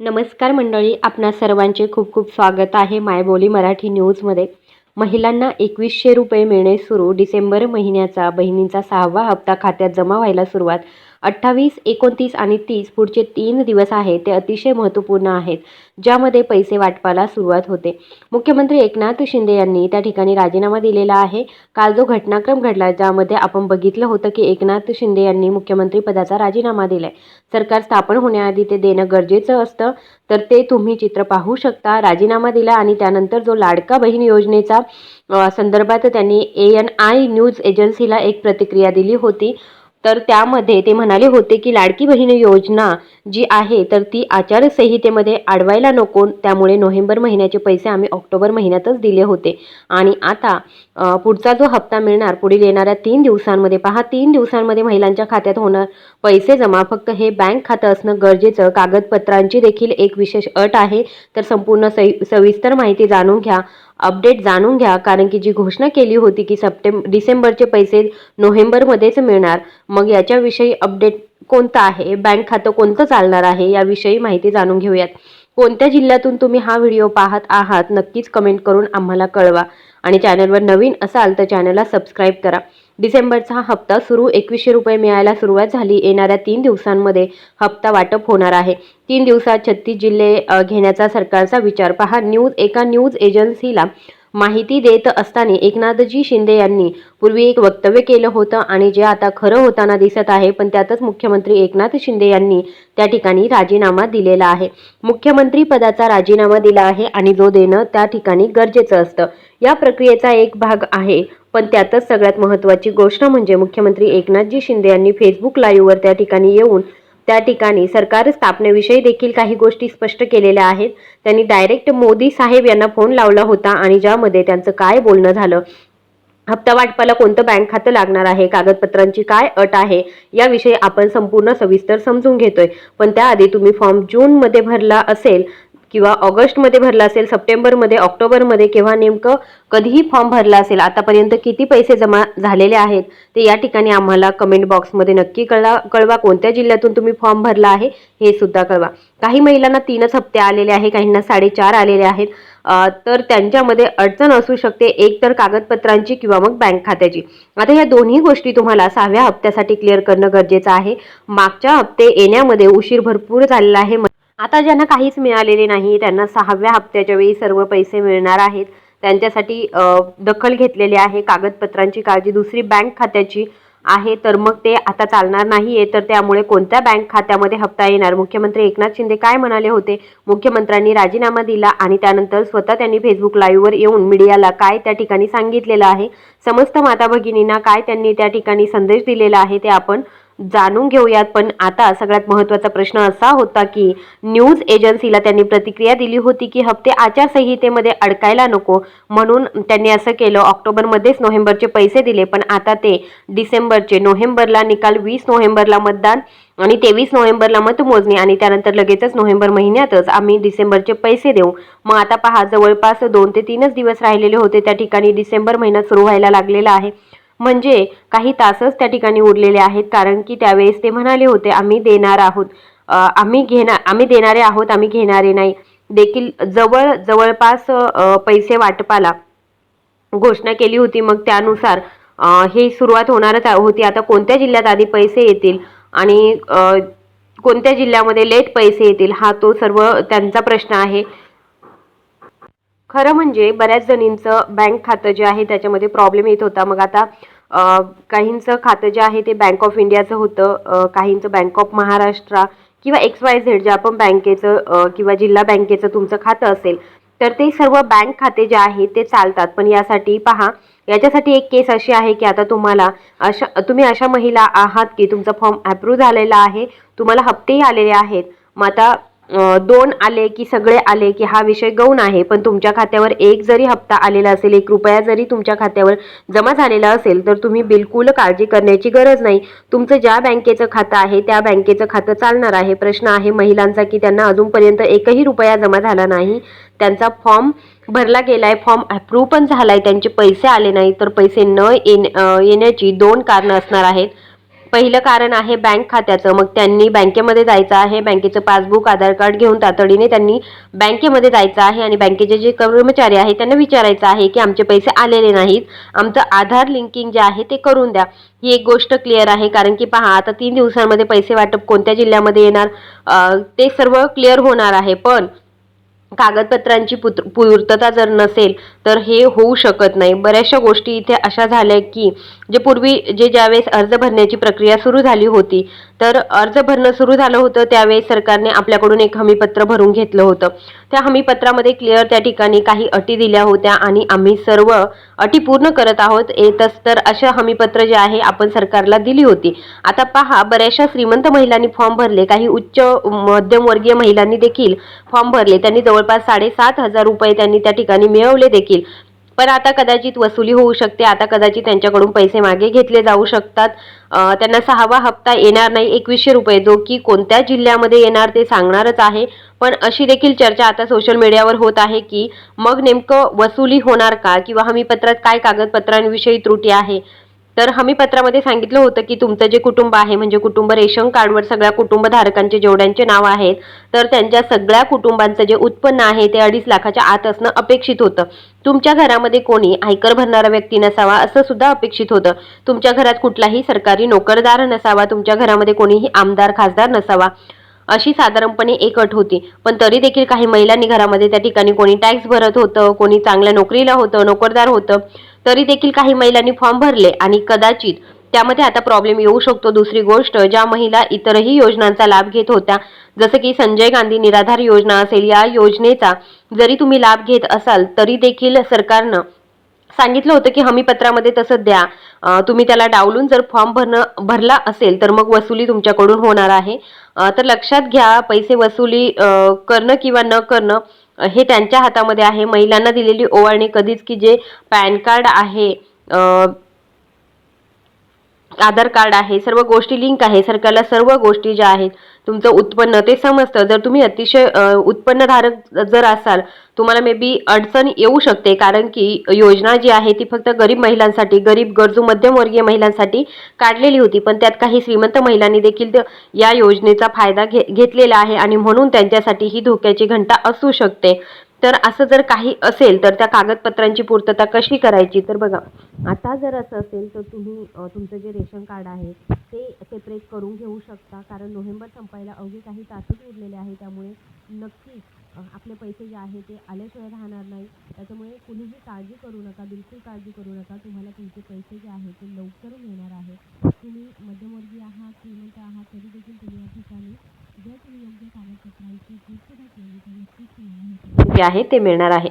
नमस्कार मंडळी आपणा सर्वांचे खूप खूप स्वागत आहे मायबोली मराठी न्यूजमध्ये महिलांना एकवीसशे रुपये मिळणे सुरू. डिसेंबर महिन्याचा बहिणींचा सहावा हप्ता खात्यात जमा व्हायला सुरुवात. अठ्ठावीस एकोणतीस आणि तीस पुढचे तीन दिवस आहेत ते अतिशय महत्त्वपूर्ण आहेत ज्यामध्ये पैसे वाटपाला सुरुवात होते. मुख्यमंत्री एकनाथ शिंदे यांनी त्या ठिकाणी राजीनामा दिलेला आहे. काल जो घटनाक्रम घडला ज्यामध्ये आपण बघितलं होतं की एकनाथ शिंदे यांनी मुख्यमंत्रीपदाचा राजीनामा दिलाय. सरकार स्थापन होण्याआधी ते देणं गरजेचं असतं तर ते तुम्ही चित्र पाहू शकता. राजीनामा दिला आणि त्यानंतर जो लाडका बहीण योजनेचा संदर्भात त्यांनी ए एन आय न्यूज एजन्सीला एक प्रतिक्रिया दिली होती. तर त्यामध्ये ते म्हणाले होते की लाडकी बहीण योजना जी आहे तर ती आचारसंहितेमध्ये अडवायला नको. त्यामुळे नोव्हेंबर महिन्याचे पैसे आम्ही ऑक्टोबर महिन्यातच दिले होते. आणि आता पुढचा जो हप्ता मिळणार पुढील येणाऱ्या तीन दिवसांमध्ये पहा तीन दिवसांमध्ये महिलांच्या खात्यात होणार पैसे जमा. फक्त हे बँक खातं असणं गरजेचं. कागदपत्रांची देखील एक विशेष अट आहे. तर संपूर्ण सवि सविस्तर माहिती जाणून घ्या. अपडेट जाणून घ्या कारण की जी घोषणा केली होती की सप्टेंब डिसेंबरचे पैसे नोव्हेंबरमध्येच मिळणार मग याच्याविषयी अपडेट कोणतं आहे बँक खातं कोणतं चालणार आहे याविषयी माहिती जाणून घेऊयात. कोणत्या जिल्ह्यातून तुम्ही हा व्हिडिओ पाहत आहात नक्कीच कमेंट करून आम्हाला कळवा. आणि चॅनलवर नवीन असाल तर चॅनलला सबस्क्राईब करा. डिसेंबरचा हप्ता सुरू एकवीसशे रुपये मिळायला सुरुवात झाली. येणाऱ्या तीन दिवसांमध्ये हप्ता वाटप होणार आहे. तीन दिवसात छत्तीस जिल्हे घेण्याचा सरकारचा विचार. पहा न्यूज एका न्यूज एजन्सीला माहिती देत असताना एकनाथजी शिंदे यांनी पूर्वी एक वक्तव्य केलं होतं आणि जे आता खरं होताना दिसत आहे पण त्यातच मुख्यमंत्री एकनाथ शिंदे यांनी त्या ठिकाणी राजीनामा दिलेला आहे. मुख्यमंत्री पदाचा राजीनामा दिला आहे आणि जो देणं त्या ठिकाणी गरजेचं असतं. या प्रक्रियेचा एक भाग आहे पण त्यातच सगळ्यात महत्त्वाची गोष्ट म्हणजे मुख्यमंत्री एकनाथजी शिंदे यांनी फेसबुक लाईव्हवर त्या ठिकाणी येऊन त्या ठिकाणी सरकार स्थापनेविषयी देखील काही गोष्टी स्पष्ट केलेल्या आहेत. त्यांनी डायरेक्ट मोदी साहेब यांना फोन लावला होता आणि ज्यामध्ये त्यांचं काय बोलणं झालं? हप्ता वाटपाला कोणतं बँक खातं लागणार आहे? कागदपत्रांची काय अट आहे? याविषयी आपण संपूर्ण सविस्तर समजून घेतोय. पण त्याआधी तुम्ही फॉर्म जूनमध्ये भरला असेल किंवा ऑगस्टमध्ये भरला असेल सप्टेंबरमध्ये ऑक्टोबरमध्ये केव्हा नेमकं कधीही फॉर्म भरला असेल आतापर्यंत किती पैसे जमा झालेले आहेत ते या ठिकाणी आम्हाला कमेंट बॉक्समध्ये नक्की कळवा कळवा कोणत्या जिल्ह्यातून तुम्ही फॉर्म भरला आहे हे सुद्धा कळवा. काही महिलांना तीनच हप्ते आलेले आहे काहींना साडेचार आलेले आहेत. तर त्यांच्यामध्ये अडचण असू शकते एक तर कागदपत्रांची किंवा मग बँक खात्याची. आता या दोन्ही गोष्टी तुम्हाला सहाव्या हप्त्यासाठी क्लिअर करणं गरजेचं आहे. मागच्या हप्ते येण्यामध्ये उशीर भरपूर झालेला आहे आता ज्यांना काहीच मिळालेले नाही त्यांना सहाव्या हप्त्याच्या वेळी सर्व पैसे मिळणार आहेत. त्यांच्यासाठी दखल घेतलेली आहे कागदपत्रांची काळजी दुसरी बँक खात्याची आहे तर मग ते आता चालणार नाहीये. तर त्यामुळे कोणत्या बँक खात्यामध्ये हप्ता येणार? मुख्यमंत्री एकनाथ शिंदे काय म्हणाले होते? मुख्यमंत्र्यांनी राजीनामा दिला आणि त्यानंतर स्वतः त्यांनी फेसबुक लाईव्हवर येऊन मीडियाला काय त्या ठिकाणी सांगितलेलं आहे? समस्त माता भगिनींना काय त्यांनी त्या ठिकाणी संदेश दिलेला आहे ते आपण जाणून घेऊयात. पण आता सगळ्यात महत्त्वाचा प्रश्न असा होता की न्यूज एजन्सीला त्यांनी प्रतिक्रिया दिली होती की हप्ते आचारसंहितेमध्ये अडकायला नको म्हणून त्यांनी असं केलं. ऑक्टोबरमध्येच नोव्हेंबरचे पैसे दिले पण आता ते डिसेंबरचे. नोव्हेंबरला निकाल वीस नोव्हेंबरला मतदान आणि तेवीस नोव्हेंबरला मतमोजणी आणि त्यानंतर लगेचच नोव्हेंबर महिन्यातच आम्ही डिसेंबरचे पैसे देऊ. मग आता पहा जवळपास दोन ते तीनच दिवस राहिलेले होते. त्या ठिकाणी डिसेंबर महिना सुरू व्हायला लागलेला आहे. म्हणजे काही तासच त्या ठिकाणी उरलेले आहेत कारण की त्यावेळेस ते म्हणाले होते आम्ही देणार आहोत. आम्ही घेणार आम्ही देणारे आहोत आम्ही घेणारे नाही. देखील जवळ जवळपास पैसे वाटपाला घोषणा केली होती. मग त्यानुसार ही सुरुवात होणारच होती. आता कोणत्या जिल्ह्यात आधी पैसे येतील आणि कोणत्या जिल्ह्यामध्ये लेट पैसे येतील हा तो सर्व त्यांचा प्रश्न आहे. खरं म्हणजे बऱ्याच जणींचं बँक खातं जे आहे त्याच्यामध्ये प्रॉब्लेम येत होता. मग आता काहींचं खातं जे आहे ते बँक ऑफ इंडियाचं होतं काहींचं बँक ऑफ महाराष्ट्र किंवा एक्स वाय झेड जे आपण बँकेचं किंवा जिल्हा बँकेचं तुमचं खातं असेल तर ते सर्व बँक खाते जे आहे ते चालतात. पण यासाठी पहा याच्यासाठी एक केस अशी आहे की आता तुम्हाला अशा तुम्ही अशा महिला आहात की तुमचा फॉर्म अप्रूव्ह झालेला आहे तुम्हाला हप्तेही आलेले आहेत. मग आता दोन आले की सगळे आले की हा विषय गौण आहे पण तुमच्या खात्यावर एक जरी हप्ता आलेला असेल एक रुपया जरी तुमच्या खात्यावर जमा झालेला असेल तर तुम्ही बिलकुल काळजी करण्याची गरज नाही. तुमचं ज्या बँकेचं खातं आहे त्या बँकेचं खातं चालणार आहे. प्रश्न आहे महिलांचा की त्यांना अजूनपर्यंत एकही रुपया जमा झाला नाही. त्यांचा फॉर्म भरला गेलाय फॉर्म अप्रूव्ह पण झालाय त्यांचे पैसे आले नाही तर पैसे न येण्याची दोन कारणं असणार आहेत. पहिलं कारण आहे बँक खात्याचं. मग त्यांनी बँकेमध्ये जायचं आहे. बँकेचं पासबुक आधार कार्ड घेऊन तातडीने त्यांनी बँकेमध्ये जायचं आहे आणि बँकेचे जे कर्मचारी आहे त्यांना विचारायचं आहे की आमचे पैसे आलेले नाहीत. आमचं आधार लिंकिंग जे आहे ते करून द्या. ही एक गोष्ट क्लिअर आहे. कारण की पहा आता तीन दिवसांमध्ये पैसे वाटप कोणत्या जिल्ह्यामध्ये येणार? ते सर्व क्लिअर होणार आहे. पण कागदपत्रांची पूर्तता जर नसेल तर हे होऊ शकत नाही. बऱ्याचशा गोष्टी इथे अशा झाल्या की जे पूर्वी जे ज्यावेळेस अर्ज भरण्याची प्रक्रिया सुरू झाली होती तर अर्ज भरणं सुरू झालं होतं त्यावेळेस सरकारने आपल्याकडून एक हमीपत्र भरून घेतलं होतं. त्या हमीपत्रामध्ये क्लिअर त्या ठिकाणी काही अटी दिल्या होत्या आणि आम्ही सर्व अटी पूर्ण करत आहोत. येतच तर अशा हमीपत्र जे आहे आपण सरकारला दिली होती. आता पहा बऱ्याचशा श्रीमंत महिलांनी फॉर्म भरले. काही उच्च मध्यमवर्गीय महिलांनी देखील फॉर्म भरले. त्यांनी जवळपास साडेसात हजार रुपये त्यांनी त्या ठिकाणी मिळवले देखील. पण आता कदाचित वसुली होऊ शकते. आता कदाचित त्यांच्याकडून पैसे मागे घेतले जाऊ शकतात. त्यांना सहावा हप्ता येणार नाही एकवीसशे रुपये. जो की कोणत्या जिल्ह्यामध्ये येणार ते सांगणारच आहे. पण अशी देखील चर्चा आता सोशल मीडियावर होत आहे की मग नेमकं वसुली होणार का? किंवा हमीपत्रात काय कागदपत्रांविषयी त्रुटी आहे? तर हमीपत्रामध्ये सांगितलं होतं की तुमचं जे कुटुंब आहे म्हणजे कुटुंब रेशन कार्डवर सगळ्या कुटुंबधारकांचे जेवढ्यांचे नाव आहेत तर त्यांच्या सगळ्या कुटुंबांचं जे उत्पन्न आहे ते अडीच लाखाच्या आत असणं अपेक्षित होतं. तुमच्या घरामध्ये कोणी आयकर भरणारा व्यक्ती नसावा असं सुद्धा अपेक्षित होतं. तुमच्या घरात कुठलाही सरकारी नोकरदार नसावा तुमच्या घरामध्ये कोणीही आमदार खासदार नसावा अशी साधारणपणे एक अट होती. पण तरी देखील काही महिलांनी घरामध्ये त्या ठिकाणी कोणी टॅक्स भरत होतं कोणी चांगल्या नोकरीला होतं नोकरदार होतं. तरी देखील काही महिलांनी फॉर्म भरले आणि कदाचित त्यामध्ये आता प्रॉब्लेम येऊ शकतो. दुसरी गोष्ट ज्या महिला इतरही योजनांचा लाभ घेत होत्या जसं की संजय गांधी निराधार योजना असेल या योजनेचा जरी तुम्ही लाभ घेत असाल तरी देखील सरकारनं सांगितलं होतं की हमीपत्रामध्ये तसं द्या. तुम्ही त्याला डावलून जर फॉर्म भरणं भरला असेल तर मग वसुली तुमच्याकडून होणार आहे. तर लक्षात घ्या पैसे वसुली करणं किंवा न करणं हे त्यांच्या हातामध्ये आहे. महिलांना दिलेली ओवाळणी कधीच की जे पॅन कार्ड आहे आधार कार्ड आहे सर्व गोष्टी लिंक आहे सरकारला सर्व गोष्टी ज्या आहेत तुमचं उत्पन्न ते समजतं. जर तुम्ही अतिशय उत्पन्नधारक जर असाल तुम्हाला मे बी अडचण येऊ शकते कारण की योजना जी आहे ती फक्त गरीब महिलांसाठी गरीब गरजू मध्यमवर्गीय महिलांसाठी काढलेली होती. पण त्यात काही श्रीमंत महिलांनी देखील या योजनेचा फायदा घे घेतलेला आहे आणि म्हणून त्यांच्यासाठी ही धोक्याची घंटा असू शकते. तर असं जर काही असेल तर त्या कागदपत्रांची पूर्तता कशी करायची? तर बघा आता जर असं असेल तर तुम्ही तुमचं जे रेशन कार्ड आहे ते सेपरेट करून घेऊ शकता. कारण नोव्हेंबर संपायला अवघे काही तासच उरलेले आहे त्यामुळे नक्की आपले पैसे जे आहे ते आल्याशिवाय राहणार नाही. त्याच्यामुळे कुणीही काळजी करू नका बिलकुल काळजी करू नका. तुम्हाला तुमचे पैसे जे आहे ते लवकर मिळणार आहे. तुम्ही मध्यमवर्गीय आहात श्रीमंत आहात तरी देखील तुम्ही या ठिकाणी जर तुम्ही योग्य कागदपत्रांची पूर्तता केली तर नक्कीच तुम्हाला जे आहे ते मिळणार आहे.